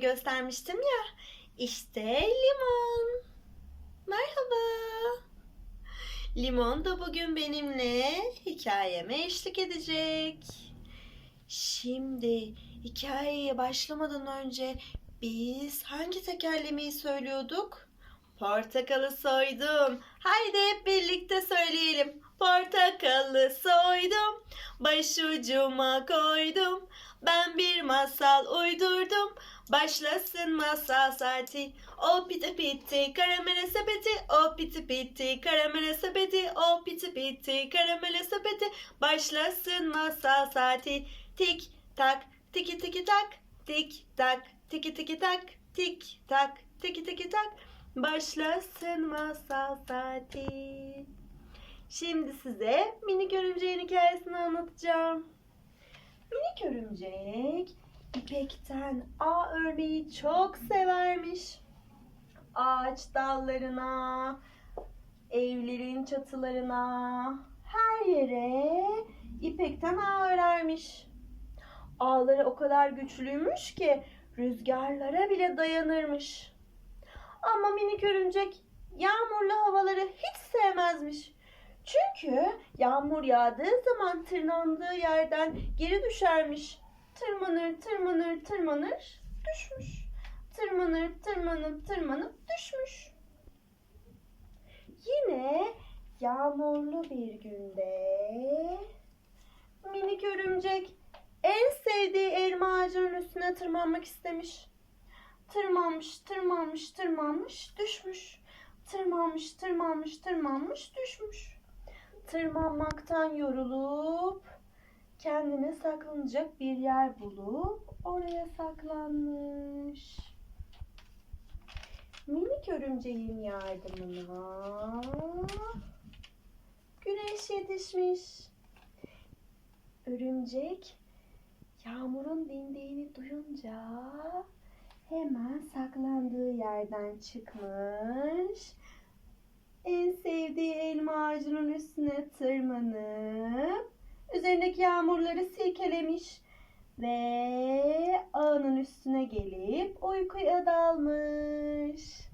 göstermiştim ya. İşte limon. Merhaba. Limon da bugün benimle hikayeme eşlik edecek. Şimdi hikayeye başlamadan önce biz hangi tekerlemeyi söylüyorduk? Portakalı soydum. Haydi hep birlikte söyleyelim. Portakalı soydum. Başucuma koydum. Ben bir masal uydurdum. Başlasın masal saati. O piti piti karamele sepeti. O piti piti karamele sepeti. O piti piti karamele sepeti. Başlasın masal saati. Tik tak tiki tiki tak. Tik tak tiki tiki tak. Tik tak tiki tiki tak. Başlasın masal saati. Şimdi size minik örümceğin hikayesini anlatacağım. Minik örümcek ipekten ağ örmeyi çok severmiş. Ağaç dallarına, evlerin çatılarına, her yere ipekten ağ örermiş. Ağları o kadar güçlüymüş ki rüzgarlara bile dayanırmış. Ama minik örümcek yağmurlu havaları hiç sevmezmiş. Çünkü yağmur yağdığı zaman tırmandığı yerden geri düşermiş. Tırmanır, tırmanır, tırmanır, düşmüş. Tırmanır, tırmanıp, tırmanıp düşmüş. Yine yağmurlu bir günde minik örümcek en sevdiği elma ağacının üstüne tırmanmak istemiş. Tırmanmış, tırmanmış, tırmanmış, düşmüş. Tırmanmış, tırmanmış, tırmanmış, düşmüş. Tırmanmaktan yorulup kendine saklanacak bir yer bulup oraya saklanmış. Minik örümceğin yardımına güneş yetişmiş. Örümcek yağmurun dindiğini duyunca hemen saklandığı yerden çıkmış. Sevdiği elma ağacının üstüne tırmanıp üzerindeki yağmurları silkelemiş ve ağının üstüne gelip uykuya dalmış.